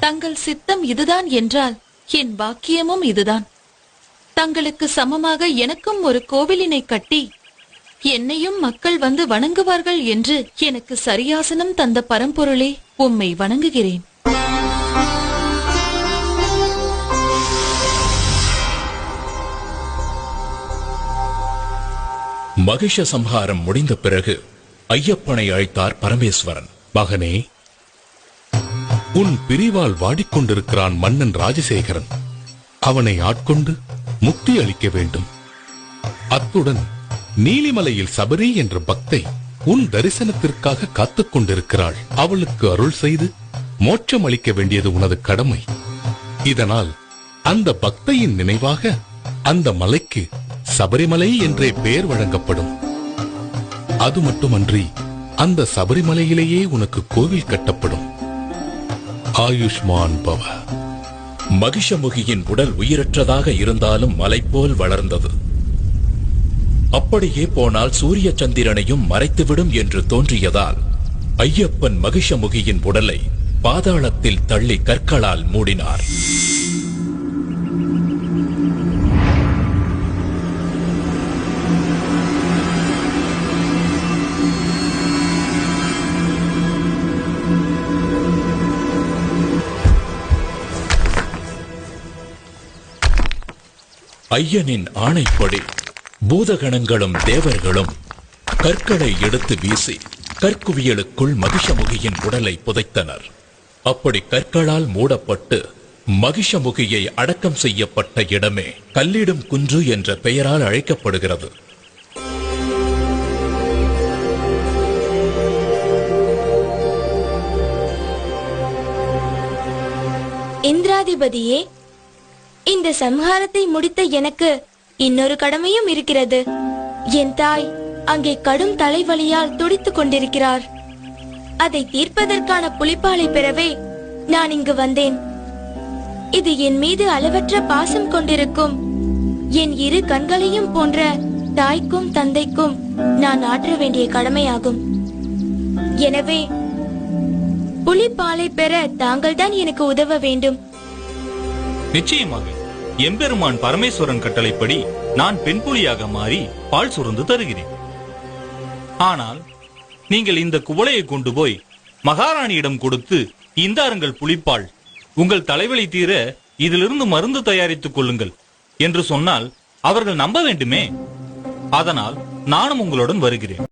தங்கள் சித்தம் இதுதான் என்றால் என் பாக்கியமும் இதுதான். தங்களுக்கு சமமாக எனக்கும் ஒரு கோவிலினை கட்டி என்னையும் மக்கள் வந்து வணங்குவார்கள் என்று எனக்கு சரியாசனம் தந்த பரம்பொருளே உம்மை வணங்குகிறேன். மகிஷ சம்ஹாரம் முடிந்த பிறகு ஐயப்பனை அழைத்தார் பரமேஸ்வரன். மகனே உன் பிரிவால் வாடிக்கொண்டிருக்கிறான் மன்னன் ராஜசேகரன். அவனை ஆட்கொண்டு முக்தி அளிக்க வேண்டும். அத்துடன் நீலிமலையில் சபரி என்ற பக்தை உன் தரிசனத்திற்காக காத்துக் கொண்டிருக்கிறாள். அவளுக்கு அருள் செய்து மோட்சம் அளிக்க வேண்டியது உனது கடமை. இதனால் அந்த பக்தையின் நினைவாக அந்த மலைக்கு சபரிமலை என்றே பெயர் வழங்கப்படும். அது மட்டுமன்றி அந்த சபரிமலையிலேயே உனக்கு கோவில் கட்டப்படும். ஆயுஷ்மான் பவ. மகிஷமுகியின் உடல் உயிரற்றதாக இருந்தாலும் மலை போல் வளர்ந்தது. அப்படியே போனால் சூரிய சந்திரனையும் மறைத்துவிடும் என்று தோன்றியதால் ஐயப்பன் மகிஷமுகியின் உடலை பாதாளத்தில் தள்ளி கற்களால் மூடினார். ஐயனின் ஆணைப்படி பூதகணங்களும் தேவர்களும் கற்களை எடுத்து வீசி கற்குவியலுக்குள் மகிஷமுகியின் உடலை புதைத்தனர். அப்படி கற்களால் மூடப்பட்டு மகிஷமுகியை அடக்கம் செய்யப்பட்ட இடமே கல்லிடும் குன்று என்ற பெயரால் அழைக்கப்படுகிறது. இந்திராதிபதியே இந்த சம்ஹாரத்தை முடித்த எனக்கு இன்னொரு கடமையும் இருக்கிறது. என் தாய் அங்கே கடும் தலைவலியால் துடித்துக் கொண்டிருக்கிறார். அதை தீர்ப்பதற்கான புலிப்பாலை பெறவே நான் இங்கு வந்தேன். இது என் மீது அளவற்ற பாசம் கொண்டிருக்கும். என் இரு கண்களையும் போன்ற தாய்க்கும் தந்தைக்கும் நான் ஆற்ற வேண்டிய கடமையாகும். எனவே புலிப்பாலை பெற தாங்கள் தான் எனக்கு உதவ வேண்டும். நிச்சயமாக. எம்பெருமான் பரமேஸ்வரன் கட்டளைப்படி நான் பெண் புலியாக மாறி பால் சுரந்து தருகிறேன். ஆனால் நீங்கள் இந்த குவளையை கொண்டு போய் மகாராணியிடம் கொடுத்து இந்தாருங்கள் புலிப்பால் உங்கள் தலைவலி தீர இதிலிருந்து மருந்து தயாரித்துக் கொள்ளுங்கள் என்று சொன்னால் அவர்கள் நம்ப வேண்டுமே. அதனால் நானும் உங்களுடன் வருகிறேன்.